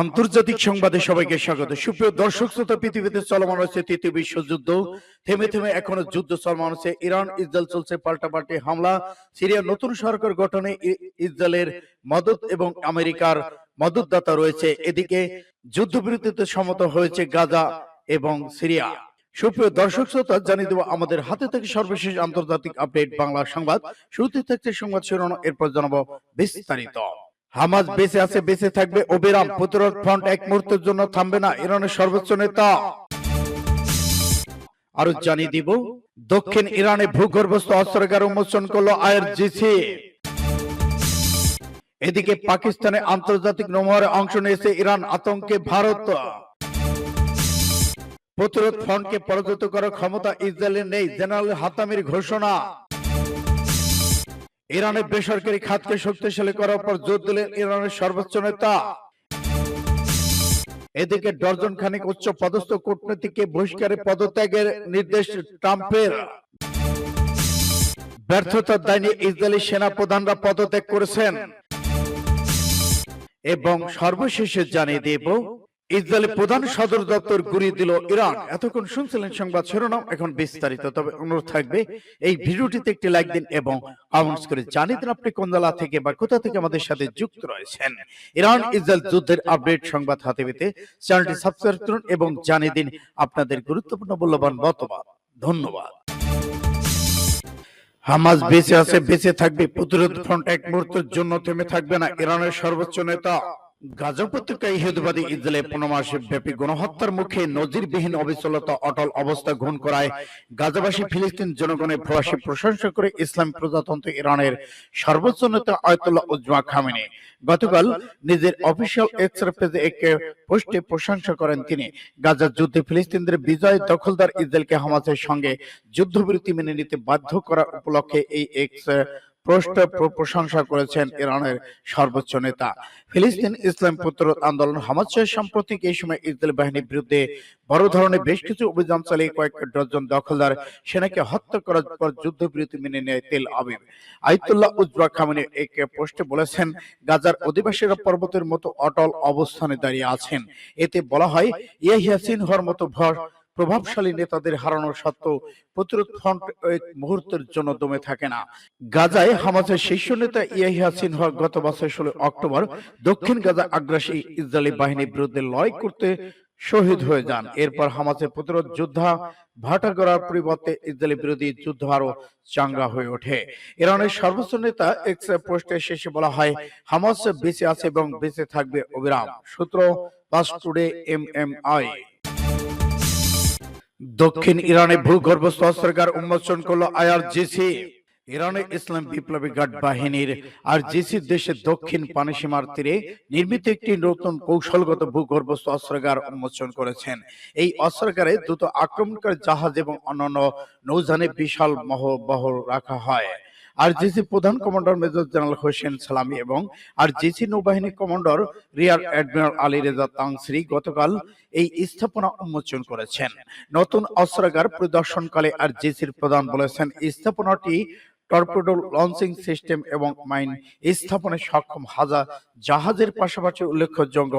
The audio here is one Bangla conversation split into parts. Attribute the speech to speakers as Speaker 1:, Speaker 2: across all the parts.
Speaker 1: আন্তর্জাতিক সংবাদে সবাইকে স্বাগত। সুপ্রিয় দর্শক শ্রোতা পৃথিবীতে চলমান রয়েছে তৃতীয় বিশ্বযুদ্ধ থেমে থেমে এখনও যুদ্ধ চলমান আছে ইরান ইসরায়েল চলছে পাল্টাপাল্টি হামলা। সিরিয়ার নতুন সরকার গঠনে ইসরায়েলের মদত এবং আমেরিকার মদতদাতা রয়েছে। এদিকে যুদ্ধবিরতিতে সম্মত হয়েছে গাজা এবং সিরিয়া। সুপ্রিয় দর্শক শ্রোতা জানিয়ে দেবো আমাদের হাতে থেকে সর্বশেষ আন্তর্জাতিক আপডেট বাংলা সংবাদ। শুরুতে থাকছে সংবাদ শিরোনাম এরপর জানাব বিস্তারিত। হামাজ বেঁচে আছে বেঁচে থাকবে। অবিরাম প্রতিরোধ ফ্রন্ট এক মুহূর্তের জন্য থামবে না ইরানের সর্বোচ্চ নেতা। আরও জানিয়ে দিব দক্ষিণ ইরানে ভূগর্ভস্থ অস্ত্রাগার উন্মোচন করল আইআরজিসি। এদিকে পাকিস্তানে আন্তর্জাতিক নমহারে অংশ নিয়েছে ইরান আতঙ্কে ভারত। প্রতিরোধ ফ্রন্টকে পরাজিত করার ক্ষমতা ইসরায়েলের নেই। জেনারেল হাতামির ঘোষণা। ইরানের বেসরকারি খাতকে শক্তিশালী করার পর জোর দিলেন ইরানের সর্বোচ্চ নেতা। এদিকে ডর্জন খানিক উচ্চ পদস্থ কূটনীতিকে বহিষ্কারে পদত্যাগের নির্দেশ ট্রাম্পের। ব্যর্থতার দায় নিয়ে ইসরায়েলি সেনা প্রধানরা পদত্যাগ করেছেন। এবং সর্বশেষে জানিয়ে দেব ইসরায়েলের প্রধান সদর দপ্তর গুড়িয়ে দিল ইরান। এতক্ষণ শুনছিলেন সংবাদ শিরোনাম এখন বিস্তারিত। তবে অনুরোধ থাকবে এই ভিডিওটিতে একটি লাইক দিন এবং কমেন্টস করে জানিয়ে দিন আপনি কোন জেলা থেকে বা কোথা থেকে আমাদের সাথে যুক্ত রয়েছেন। ইরান ইসরায়েল যুদ্ধের আপডেট সংবাদ হাতে পেতে চ্যানেলটি সাবস্ক্রাইব করুন এবং জানিয়ে দিন আপনাদের গুরুত্বপূর্ণ মূল্যবান মতবাদ। ধন্যবাদ। হামাজ বেঁচে আছে বেঁচে থাকবে। প্রতিরোধ ফ্রন্ট এক মুহূর্তের জন্য থেমে থাকবে না ইরানের সর্বোচ্চ নেতা। গাজা উপত্যকায় ফিলিস্তিন গতকাল নিজের অফিসিয়াল পোস্টে প্রশংসা করেন তিনি। গাজার যুদ্ধে ফিলিস্তিনদের বিজয় দখলদার ইসরায়েলকে হামাসের সঙ্গে যুদ্ধবিরতি মেনে নিতে বাধ্য করা উপলক্ষে এই এক্স পোস্ট প্র- প্রশংসা করেছেন ইরানের সর্বোচ্চ নেতা। ফিলিস্তিন ইসলাম প্রতিরোধ আন্দোলন হামাসের সাম্প্রতিক এই সময় ইসরায়েল বাহিনীর বিরুদ্ধে বড় ধরনের বেশ কিছু অভিযান চালিয়ে কয়েক ডজন দখলদার সেনাকে হত্যা করার পর যুদ্ধবিরতি মেনে নেয় তেল আবিব। আইতুল্লাহ উজবা খামেনি এক পোস্টে বলেছেন গাজার অধিবাসীরা পর্বতের মতো অটল অবস্থানে দাঁড়িয়ে আছেন। এতে বলা হয় ইয়াহিয়া সিনহর মতো ভর প্রভাবশালী নেতাদের হারানোর সত্ত্বেও প্রতিরোধ ফ্রন্ট এক মুহূর্তের জন্য দমে থাকে না। গাজায় হামাসের শীর্ষ নেতা ইয়াহিয়া সিনহা গত বছর ষোলো অক্টোবর দক্ষিণ গাজা আগ্রাসী ইসরায়েলি বাহিনীর বিরুদ্ধে লড়াই করতে শহীদ হয়ে যান। এরপর হামাসের প্রতিরোধ যোদ্ধা ভাটা করার পরিবর্তে ইসরায়েলি বিরোধী যুদ্ধ আরও চাঙ্গা হয়ে ওঠে। ইরানের সর্বোচ্চ নেতা এক্স পোস্টের শেষে বলা হয় হামাস বেঁচে আছে এবং বেঁচে থাকবে অবিরাম সূত্র Pars today M M I দক্ষিণ ইরানে ভূগর্ভস্থ অস্ত্রাগার উন্মোচন করল আইআরজিসি। ইরানের ইসলাম বিপ্লবী গার্ড বাহিনীর আর জিসি দেশের দক্ষিণ পানি সীমার তীরে নির্মিত একটি নতুন কৌশলগত ভূগর্ভস্থ অস্ত্রগার উন্মোচন করেছেন। এই অস্ত্রগারে দ্রুত আক্রমণকারী জাহাজ এবং অন্যান্য নৌযানে বিশাল মহ বহর রাখা হয়। আর জিসি প্রধান commander major general Hossein Salami এবং আর জিসি নৌবাহিনী commander rear admiral Ali Reza Tangsiri গতকাল এই স্থাপনা উন্মোচন করেছেন। নতুন অস্ত্রাগার পরিদর্শনকালে আর জিসির প্রধান বলেছেন স্থাপনাটি টর্পেডো লঞ্চিং সিস্টেম এবং মাইন স্থাপনে সক্ষম হাজার জাহাজের পাশাপাশি উল্লেখযোগ্য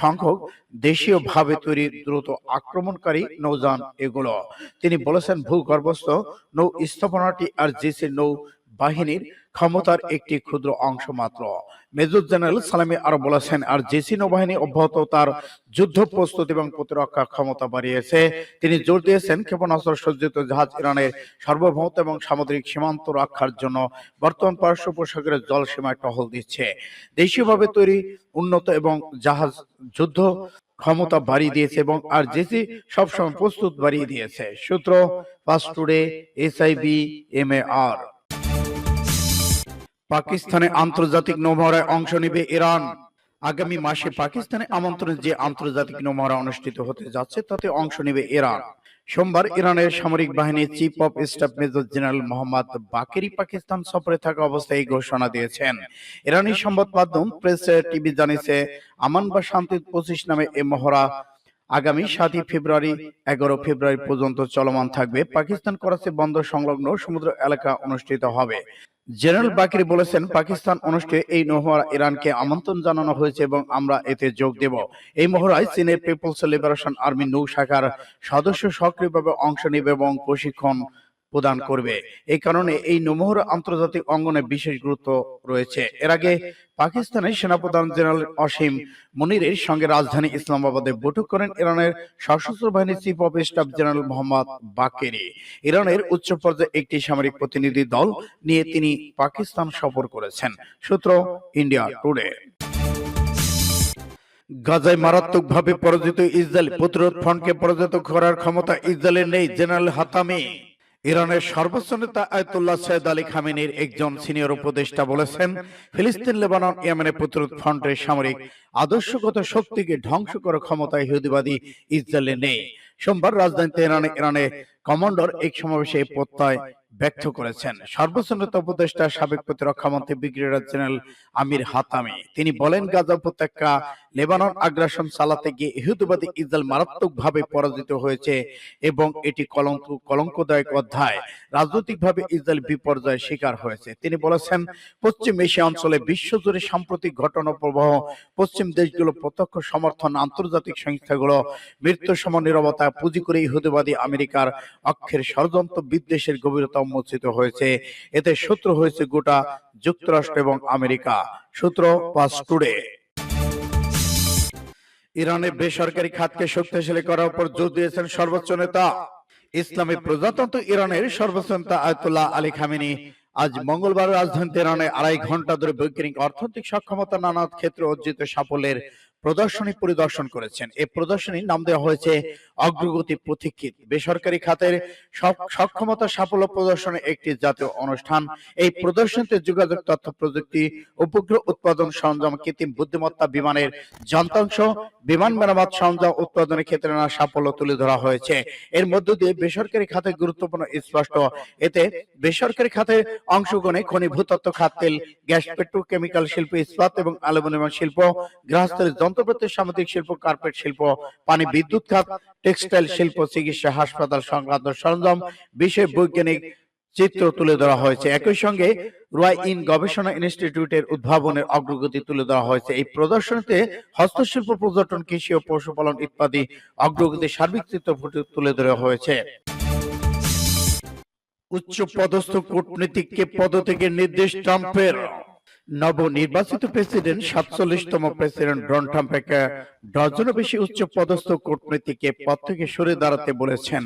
Speaker 1: সংখ্যক দেশীয় ভাবে তৈরি দ্রুত আক্রমণকারী নৌযান এগুলো। তিনি বলেছেন ভূগর্ভস্থ নৌ স্থাপনাটি আর জিসির নৌ বাহিনীর ক্ষমতার একটি ক্ষুদ্র অংশ মাত্র। মেজর জেনারেল সালামি আরও বলেছেন, আর জেসি নৌবাহিনী অব্যাহত, তার যুদ্ধ প্রস্তুতি এবং প্রতিরক্ষা ক্ষমতা বাড়িয়েছে। তিনি জোর দিয়েছেন ক্ষেপণাস্ত্র সজ্জিত জাহাজ ইরানের সার্বভৌমত্ব এবং সামুদ্রিক সীমান্ত রক্ষার জন্য। বর্তমান পারস্য উপসাগরের জল সীমায় টহল দিচ্ছে। দেশীয়ভাবে তৈরি, উন্নত এবং জাহাজ যুদ্ধ ক্ষমতা বাড়িয়ে দিয়েছে এবং আর জেসি সবসময় প্রস্তুত বাড়িয়ে দিয়েছে। সূত্র Pars today SIB M A R. পাকিস্তানে আন্তর্জাতিক নৌমহড়ায় অংশ নেবে ইরান। আগামী মাসে পাকিস্তানে আমন্ত্রণে যে আন্তর্জাতিক নৌমহড়া অনুষ্ঠিত হতে যাচ্ছে তাতে অংশ নেবে ইরান। সোমবার ইরানের সামরিক বাহিনীর chief of staff major general Mohammad Bagheri Pakistan সফরে থাকা অবস্থায় এই ঘোষণা দিয়েছেন। ইরানি সংবাদ মাধ্যম প্রেস টিভি জানিয়েছে আমান বা শান্তির পঁচিশ নামে এ মহড়া আগামী সাতই ফেব্রুয়ারি এগারো ফেব্রুয়ারি পর্যন্ত চলমান থাকবে। পাকিস্তান করাচি বন্দর সংলগ্ন সমুদ্র এলাকা অনুষ্ঠিত হবে জেনারেল বাকির বলেছেন পাকিস্তান অনুষ্ঠে এই মহড়া ইরানকে আমন্ত্রণ জানানো হয়েছে এবং আমরা এতে যোগ দেব। এই মহড়ায় চীনের পিপলস লিবারেশন আর্মি নৌ শাখার সদস্য সক্রিয়ভাবে অংশ নেবে এবং প্রশিক্ষণ প্রদান করবে। এই কারণে এই নমহর আন্তর্জাতিক অঙ্গনে বিশেষ গুরুত্ব রয়েছে। এর আগে পাকিস্তানের সেনাপ্রধান জেনারেল অসীম মনিরের সঙ্গে রাজধানী ইসলামাবাদে বৈঠক করেন ইরানের সশস্ত্র বাহিনীর chief of staff general Mohammad Bagheri. ইরানের উচ্চ পর্যায়ে একটি সামরিক প্রতিনিধি দল নিয়ে তিনি পাকিস্তান সফর করেছেন। সূত্র ইন্ডিয়া টুডে। গাজায় মারাত্মকভাবে পরাজিত ইসরায়েল প্রতিরোধ ফ্রন্টকে পরাজিত করার ক্ষমতা ইসরায়েলের নেই জেনারেল হাতামি। ইরানের সর্বোচ্চ নেতা আয়তুল্লাহ সৈয়দ আলী খামিনীর একজন সিনিয়র উপদেষ্টা বলেছেন, ফিলিস্তিন, লেবানন, ইয়েমেনের প্রতিরোধ ফ্রন্টের সামরিক আদর্শগত শক্তিকে ধ্বংস করার ক্ষমতা ইহুদিবাদী ইসরায়েলে নেই। সোমবার রাজধানী তেহরানে ইরানে কমান্ডার এক সমাবেশে প্রত্যয় ব্যক্ত করেছেন। সর্বোচ্চ উপদেষ্টা, সাবেক প্রতিরক্ষা মন্ত্রী, ব্রিগেডিয়ার জেনারেল আমির হাতামি। তিনি বলেন, গাজা উপত্যকা লেবানন আগ্রাসন চালাতে গিয়ে ইহুদিবাদী ইসরায়েল মারাত্মকভাবে পরাজিত হয়েছে এবং এটি কলঙ্ক, কলঙ্কদায়ক অধ্যায়। রাজনৈতিকভাবে ইসরায়েল বিপর্যয়ের শিকার হয়েছে। তিনি বলেছেন, পশ্চিম এশিয়া অঞ্চলে বিশ্বজুড়ে সাম্প্রতিক ঘটনা প্রবাহ পশ্চিম দেশগুলো প্রত্যক্ষ সমর্থন, আন্তর্জাতিক সংস্থাগুলো মৃত্যু সম নিরবতা, পুঁজি করে ইহুদিবাদী আমেরিকার অক্ষের ষড়যন্ত্র বিদ্বেষের গভীরতা উন্মোচিত হয়েছে। এতে শত্রু হয়েছে গোটা যুক্তরাষ্ট্র এবং আমেরিকা। সূত্র পাস টুডে। ইরানের বেসরকারি খাতকে শক্তিশালী করার উপর জোর দিয়েছেন সর্বোচ্চ নেতা। ইসলামী প্রজাতন্ত্র ইরানের সর্বোচ্চ নেতা আয়তুল্লাহ আলী খামিনী। আজ মঙ্গলবার রাজধানী তেহরানে আড়াই ঘণ্টা ধরে বৈজ্ঞানিক অর্থনৈতিক সক্ষমতা নানা ক্ষেত্রে অর্জিত সাফল্যের প্রদর্শনী পরিদর্শন করেছেন। এই প্রদর্শনীর নাম দেওয়া হয়েছে অগ্রগতি প্রতীক্ষিত। বেসরকারি খাতের সক্ষমতা সাফল্য প্রদর্শনের একটি জাতীয় অনুষ্ঠান। এই প্রদর্শনীতে যোগাযোগ তথ্য প্রযুক্তি, উপগ্রহ উৎপাদন সরঞ্জাম, কৃত্রিম বুদ্ধিমত্তা বিমানের যন্ত্রাংশ, বিমান মেরামত সরঞ্জাম উৎপাদনের ক্ষেত্রে নানা সাফল্য তুলে ধরা হয়েছে। এর মধ্য দিয়ে বেসরকারি খাতে গুরুত্বপূর্ণ স্পষ্ট। এতে বেসরকারি খাতে অংশগ্রহণে খনি ভূতত্ত্ব খাত তেল, গ্যাস, পেট্রোকেমিক্যাল শিল্প, ইস্পাত এবং অ্যালুমিনিয়াম শিল্প গৃহস্থলের যন্ত্রপাতি সামুদ্রিক শিল্প, কার্পেট শিল্প, পানি বিদ্যুৎ খাত, টেক্সটাইল শিল্প, চিকিৎসা, হাসপাতাল সংক্রান্ত সরঞ্জাম, বিষয় বৈজ্ঞানিক চিত্র তুলে ধরা হয়েছে। একই সঙ্গে রয় ইন গবেষণা ইনস্টিটিউটের উদ্ভাবনের অগ্রগতি তুলে ধরা হয়েছে। এই প্রদর্শনীতে হস্তশিল্প, পর্যটন, কৃষি ও পশুপালন ইত্যাদি অগ্রগতির সার্বিক চিত্র ফুটে তুলে ধরা হয়েছে। উচ্চ পদস্থ কূটনীতিককে থেকে নির্দেশ ট্রাম্পের। নবনির্বাচিত প্রেসিডেন্ট, সাতচল্লিশতম প্রেসিডেন্ট ডোনাল্ড ট্রাম্পকে ডজনও বেশি উচ্চ পদস্থ কূটনীতিকে পদ থেকে সরে দাঁড়াতে বলেছেন।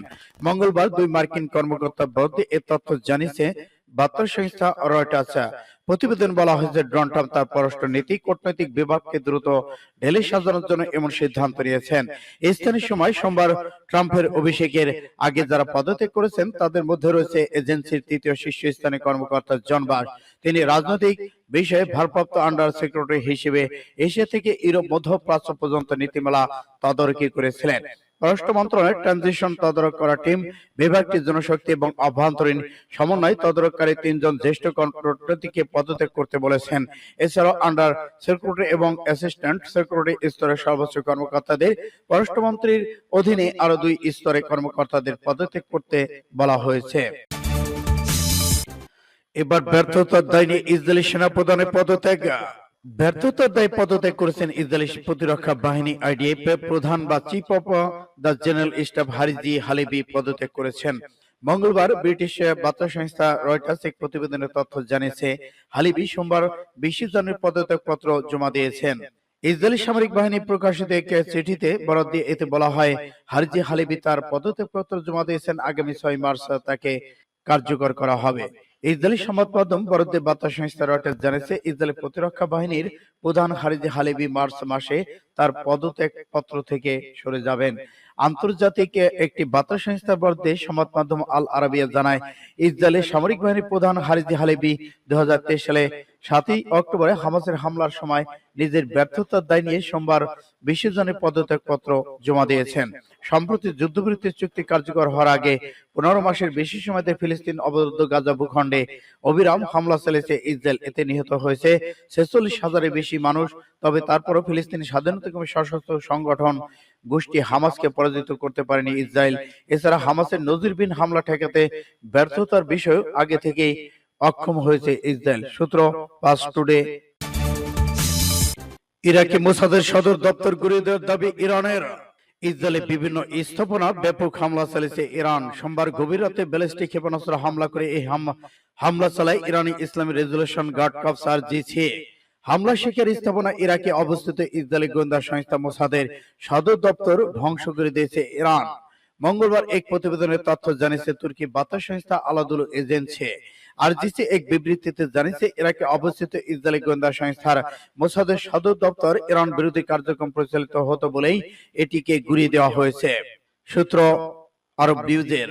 Speaker 1: মঙ্গলবার দুই মার্কিন কর্মকর্তা বদ্ধ এ তথ্য জানিয়েছে বার্তা সংস্থা রয়টার্স প্রতিবেদন বলা হয়েছে, ডোনাল্ড ট্রাম্প তার পররাষ্ট্র নীতি, কূটনৈতিক বিভাগকে দ্রুত ঢেলে সাজানোর জন্য এমন সিদ্ধান্ত নিয়েছেন। স্থানীয় সময় সোমবার ট্রাম্পের অভিষেকের আগে যারা পদত্যাগ করেছেন, তাদের মধ্যে রয়েছে এজেন্সির তৃতীয় শীর্ষস্থানীয় কর্মকর্তা জন বাস তিনি রাজনৈতিক বিষয়ে ভারপ্রাপ্ত আন্ডার সেক্রেটারি হিসেবে এশিয়া থেকে ইউরোপ মধ্যপ্রাচ্য পর্যন্ত নীতিমালা তদারকি করেছিলেন। পররাষ্ট্র মন্ত্রণালয়ের ট্রানজিশন তদারক করা টিম বিভাগটির জনশক্তি এবং অভ্যন্তরীণ সমন্বয় তদারককারী তিনজন জ্যেষ্ঠ কর্মকর্তাকে পদত্যাগ করতে বলেছেন। এছাড়াও আন্ডার সেক্রেটারি এবং অ্যাসিস্ট্যান্ট সেক্রেটারি স্তরের সর্বোচ্চ কর্মকর্তাদের পররাষ্ট্রমন্ত্রীর অধীনে আরও দুই স্তরে কর্মকর্তাদের পদত্যাগ করতে বলা হয়েছে। এবার ব্যর্থতার দায় নিয়ে ইসরায়েলি সেনাপ্রধানের পদত্যাগ। ব্যর্থতার দায় পদত্যাগ করেছেন ইসরায়েলি প্রতিরক্ষা বাহিনী আইডিএফ প্রধান বা chief of the general staff Herzi Halevi পদত্যাগ করেছেন। মঙ্গলবার ব্রিটিশ বার্তা সংস্থা রয়টার্স এক তথ্য জানিয়েছে, হালিবি সোমবার বিশ জানুয়ারি পদত্যাগ পত্র জমা দিয়েছেন। ইসরায়েলি সামরিক বাহিনী প্রকাশিত এক চিঠিতে বরাদ দিয়ে এতে বলা হয়, হারিজি হালিবি তার পদত্যাগ পত্র জমা দিয়েছেন আগামী ছয় মার্চ তাকে কার্যকর করা হবে। ইসরায়েলি সংবাদ মাধ্যম বরাদ্দে বার্তা সংস্থা রয়টার্স জানিয়েছে ইসরায়েলের প্রতিরক্ষা বাহিনীর প্রধান হারিজি হালিবি মার্চ মাসে তার পদত্যাগ পত্র থেকে সরে যাবেন। আন্তর্জাতিক একটি বার্তা সংস্থার বরাদ্দে সংবাদ মাধ্যম আল আরাবিয়া জানায় ইসরায়েলের সামরিক বাহিনীর প্রধান হারিজি হালিবি দু হাজার তেইশ সালে সাতই অক্টোবরে হামাসের হামলার সময় নিজের ব্যর্থতার দায় নিয়ে সোমবার বিশ জনের পদত্যাগ পত্র জমা দিয়েছেন। সম্প্রতি যুদ্ধবিরতি চুক্তি কার্যকর হওয়ার আগে পনেরো মাসের বেশি সময়তে ফিলিস্তিন অবরুদ্ধ গাজা ভূখণ্ডে অবিরাম হামলা চালিয়েছে ইসরায়েল। এতে নিহত হয়েছে ছেচল্লিশ হাজারের বেশি মানুষ। তবে তারপরও ফিলিস্তিনি স্বাধীনতাকামী সশস্ত্র সংগঠন গোষ্ঠী হামাসকে পরাজিত করতে পারেনি ইসরায়েল। এছাড়া হামাসের নজিরবিহীন হামলা ঠেকাতে ব্যর্থতার বিষয় আগে থেকেই অক্ষম হয়েছে ইসরায়েল। সূত্র পাস টুডে ইরাকি মোসাদের সদর দপ্তর গুড়িয়ে দেওয়ার দাবি ইরানের। ইসরায়েলে বিভিন্ন স্থাপনা ব্যাপক হামলা চালিয়েছে ইরান। সোমবার গভীর রাতে ব্যালিস্টিক ক্ষেপণাস্ত্র হামলা করে এই হামলা চালায় ইরানি ইসলামী রেজুলেশন গার্ড কপস আর জিছে হামলা শিকার স্থাপনা ইরাকে অবস্থিত ইসরায়েলি গোয়েন্দা সংস্থা মোসাদের সদর দপ্তর ধ্বংস করে দিয়েছে ইরান। মঙ্গলবার এক প্রতিবেদনের তথ্য জানিয়েছে, তুর্কি বার্তা সংস্থা আলাদুল এজেন্সি। আরজিসি এক বিবৃতিতে জানিয়েছে, ইরাকে অবস্থিত ইসরায়েলি গোয়েন্দা সংস্থার মোসাদের সদর দপ্তর ইরান বিরোধী কার্যক্রম পরিচালিত হতো বলেই এটিকে ঘুরিয়ে দেওয়া হয়েছে। সূত্র আরব নিউজের